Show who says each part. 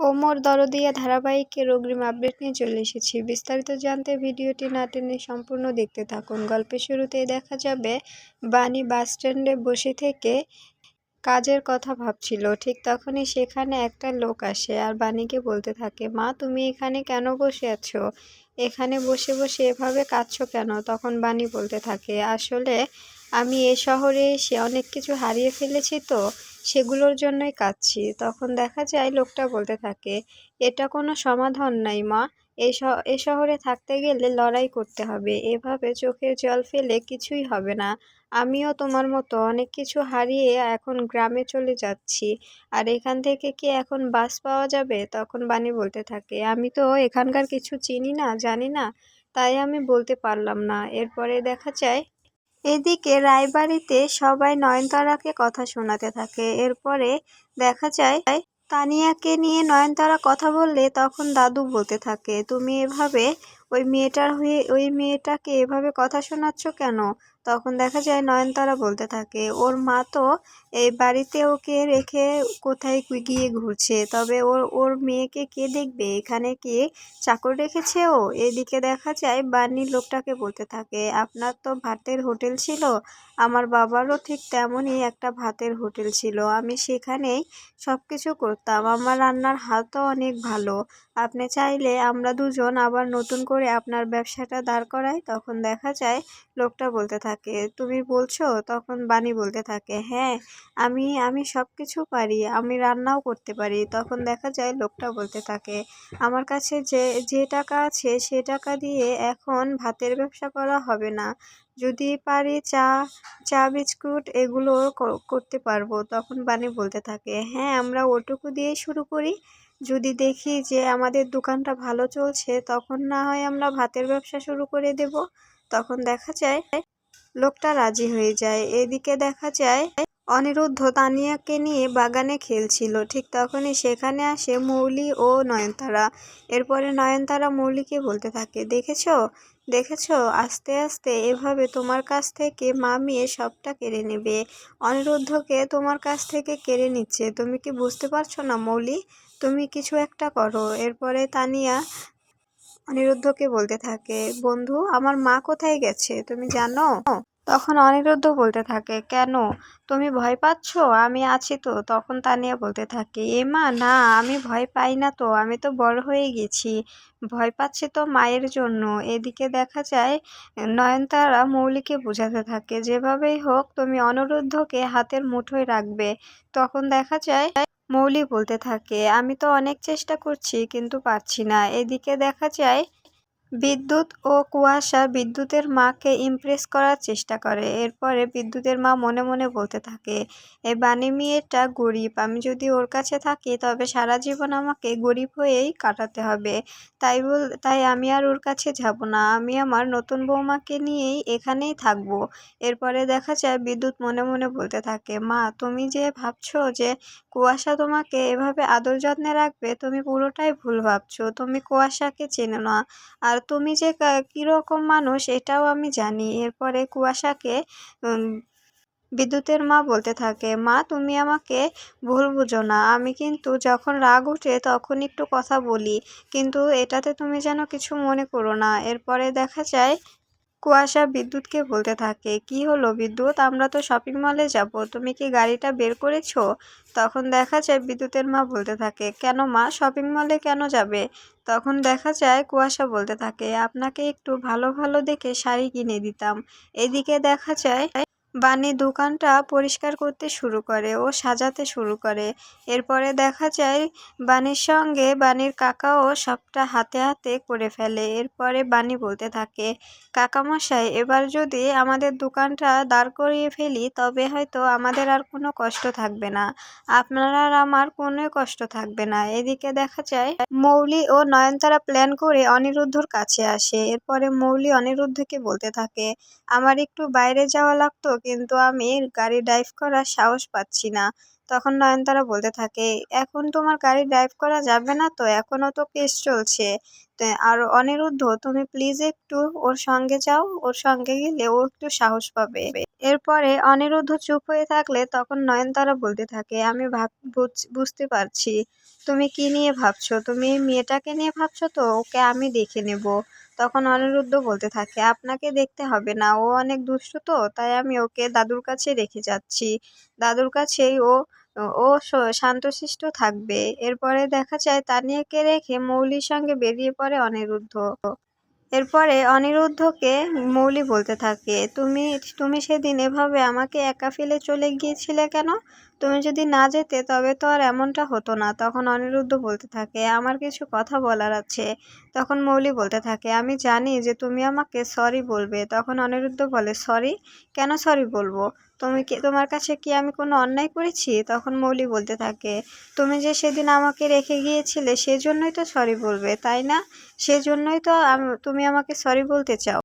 Speaker 1: ওমর দরদিয়া ধারাবাহিকের অগ্রিম আপডেট নিয়ে চলে এসেছি। বিস্তারিত জানতে ভিডিওটি না টেনে সম্পূর্ণ দেখতে থাকুন। গল্পের শুরুতেই দেখা যাবে, বাণী বাসস্ট্যান্ডে বসে থেকে কাজের কথা ভাবছিল। ঠিক তখনই সেখানে একটা লোক আসে আর বাণীকে বলতে থাকে, মা, তুমি এখানে কেন বসে আছো? এখানে বসে বসে এভাবে কাঁদছো কেন? তখন বাণী বলতে থাকে, আসলে আমি এ শহরে এসে অনেক কিছু হারিয়ে ফেলেছি তো। সেগুলোর জন্যই কাঁদছি। তখন দেখা যায় লোকটা বলতে থাকে, এটা কোনো সমাধান নাই মা। এ শহরে থাকতে গেলে লড়াই করতে হবে। এভাবে চোখের জল ফেলে কিছুই হবে না। আমিও তোমার মতো অনেক কিছু হারিয়ে এখন গ্রামে চলে যাচ্ছি। আর এখান থেকে কি এখন বাস পাওয়া যাবে? তখন বাণী বলতে থাকে, আমি তো এখানকার কিছু চিনি না, জানি না। তাই আমি বলতে পারলাম না। এরপরে দেখা যায় এদিকে রায়বাড়িতে সবাই নয়নতারাকে কথা শোনাতে থাকে। এরপরে দেখা যায়, তানিয়াকে নিয়ে নয়নতারা কথা বললে তখন দাদু বলতে থাকে, তুমি এভাবে ওই মেয়েটার হয়ে, ওই মেয়েটাকে এভাবে কথা শোনাচ্ছ কেন? তখন দেখা যায় নয়নতারা বলতে থাকে, ওর মা তো এই বাড়িতে ওকে রেখে কোথায় গিয়ে ঘুরছে। তবে ওর ওর মেয়েকে কে দেখবে? এখানে কি চাকর রেখেছে ও? এদিকে দেখা যায় বান্নির লোকটাকে বলতে থাকে, আপনার তো ভাতের হোটেল ছিল। আমার বাবারও ঠিক তেমনই একটা ভাতের হোটেল ছিল। আমি সেখানেই সব কিছু করতাম। আমার রান্নার হাতও অনেক ভালো। আপনি চাইলে আমরা দুজন আবার নতুন করে আপনার ব্যবসাটা দাঁড় করায়, তখন দেখা যায় লোকটা বলতে থাকে, তুমি বলছো? তখন বাণী বলতে থাকে হ্যাঁ আমি আমি সব কিছু পারি, আমি রান্নাও করতে পারি। তখন দেখা যায় লোকটা বলতে থাকে, আমার কাছে যে যে টাকা আছে সে টাকা দিয়ে এখন ভাতের ব্যবসা করা হবে না। যদি পারি চা চা বিস্কুট এগুলো করতে পারব। তখন বাণী বলতে থাকে হ্যাঁ আমরা ওটুকু দিয়েই শুরু করি। যদি দেখি যে আমাদের দোকানটা ভালো চলছে, তখন না হয় আমরা ভাতের ব্যবসা শুরু করে দেব। তখন দেখা যায় লোকটা রাজি হয়ে যায়। এদিকে দেখা যায় অনিরুদ্ধ তানিয়াকে নিয়ে বাগানে খেলছিল। ঠিক তখনই সেখানে আসে মৌলি ও নয়নতারা। এরপরে নয়নতারা মৌলিকে বলতে থাকে, দেখেছ? দেখেছ? আস্তে আস্তে এভাবে তোমার কাছ থেকে মা মেয়ে সবটা কেড়ে নেবে। অনিরুদ্ধকে তোমার কাছ থেকে কেড়ে নিচ্ছে। তুমি কি বুঝতে পারছ না মৌলি? তুমি কিছু একটা করো। এরপরে তানিয়া অনিরুদ্ধকে বলতে থাকে, বন্ধু, আমার মা কোথায় গেছে? তুমি জানো? তখন অনিরুদ্ধ বলতে থাকে, কেন? তুমি ভয় পাচ্ছ? আমি আছি তো। তখন তানিয়া বলতে থাকে, এ মা, না, আমি ভয় পাই না তো। আমি তো বড় হয়ে গেছি। ভয় পাচ্ছি তো মায়ের জন্য। এদিকে দেখা যায়, নয়নতারা মৌলিকে বোঝাতে থাকে, যেভাবেই হোক, তুমি অনিরুদ্ধকে হাতের মুঠোয় রাখবে। তখন দেখা যায় মৌলি বলতে থাকে আমি তো অনেক চেষ্টা করছি কিন্তু পারছি না। এদিকে দেখা যায় বিদ্যুৎ ও কুয়াশা বিদ্যুতের মাকে ইমপ্রেস করার চেষ্টা করে। এরপরে বিদ্যুতের মা মনে মনে বলতে থাকে এই বাণী মেয়েটা গরিব, আমি যদি ওর কাছে থাকি তবে সারা জীবন আমাকে গরিব হয়েই কাটাতে হবে। তাই বল, তাই আমি আর ওর কাছে যাব না, আমি আমার নতুন বৌমাকে নিয়েই এখানেই থাকব। এরপরে দেখা যায় বিদ্যুৎ মনে মনে বলতে থাকে, মা, তুমি যে ভাবছ যে কুয়াশা তোমাকে এভাবে আদর যত্নে রাখবে, তুমি পুরোটাই ভুল ভাবছ। তুমি কুয়াশাকে চেনো না। আর তুমি যে কীরকম মানুষ এটাও আমি জানি। এরপরে কুয়াশাকে বিদ্যুতের মা বলতে থাকে, মা, তুমি আমাকে ভুল বুঝো না। আমি কিন্তু যখন রাগ উঠে তখন একটু কথা বলি, কিন্তু এটাতে তুমি যেন কিছু মনে করো না। এরপরে দেখা যায় কুয়াশা বিদ্যুৎকে বলতে থাকে। কি হলো বিদ্যুৎ? আমরা তো শপিং মলে যাব। তুমি কি গাড়িটা বের করেছ? তখন দেখা যায় বিদ্যুতের মা বলতে থাকে, কেন মা? শপিং মলে কেন যাবে? তখন দেখা যায় কুয়াশা বলতে থাকে, আপনাকে একটু ভালো ভালো দেখে শাড়ি কিনে দিতাম। এদিকে দেখা যায় বানি দোকানটা পরিষ্কার করতে শুরু করে ও সাজাতে শুরু করে। এরপরে দেখা যায় বানির সঙ্গে বানির কাকাও সবটা হাতে হাতে করে ফেলে। এরপরে বানি বলতে থাকে, কাকামশাই, এবার যদি আমাদের দোকানটা দাঁড় করিয়ে ফেলি, তবে হয়তো আমাদের আর কোনো কষ্ট থাকবে না। আপনার আর আমার কোনো কষ্ট থাকবে না। এদিকে দেখা যায়, মৌলি ও নয়নতারা প্ল্যান করে অনিরুদ্ধর কাছে আসে। এরপরে মৌলি অনিরুদ্ধকে বলতে থাকে, আমার একটু বাইরে যাওয়া লাগতো কিন্তু আমি গাড়ি ড্রাইভ করার সাহস পাচ্ছি না। তখন নয়নতারা বলতে থাকে, এখন তোমার গাড়ি ড্রাইভ করা যাবে না তো? এখনও তো কেস চলছে। আর অনিরুদ্ধ, তুমি প্লিজ একটু ওর সঙ্গে যাও, ওর সঙ্গে গেলে ও একটু সাহস পাবে। এরপরে অনিরুদ্ধ চুপ হয়ে থাকলে তখন নয়নতারা বলতে থাকে, আমি ভাব বুঝতে পারছি। তুমি কি নিয়ে ভাবছ? তুমি মেয়েটাকে নিয়ে ভাবছ তো? ওকে আমি দেখে নেব। তখন অনিরুদ্ধ বলতে থাকে, আপনাকে দেখতে হবে না, ও অনেক দুষ্টু তো, তাই আমি ওকে দাদুর কাছে রেখে যাচ্ছি। দাদুর কাছেই ও ও শান্তশিষ্ট থাকবে। এরপরে দেখা যায় তানিয়াকে রেখে মৌলির সঙ্গে বেরিয়ে পড়ে অনিরুদ্ধ। এরপরে অনিরুদ্ধকে মৌলি বলতে থাকে, তুমি তুমি সেদিন এভাবে আমাকে একা ফেলে চলে গিয়েছিলে কেন? তুমি যদি না যেতে, তবে তো আর এমনটা হতো না। তখন অনিরুদ্ধ বলতে থাকে, আমার কিছু কথা বলার আছে। তখন মৌলি বলতে থাকে, আমি জানি যে তুমি আমাকে সরি বলবে। তখন অনিরুদ্ধ বলে সরি কেন সরি বলব? তুমি কি, তোমার কাছে কি আমি কোনো অন্যায় করেছি? তখন মৌলি বলতে থাকে, তুমি যে সেদিন আমাকে রেখে গিয়েছিলে, সেজন্যই তো সরি বলবে, তাই না? সেজন্যই তো তুমি আমাকে সরি বলতে চাও।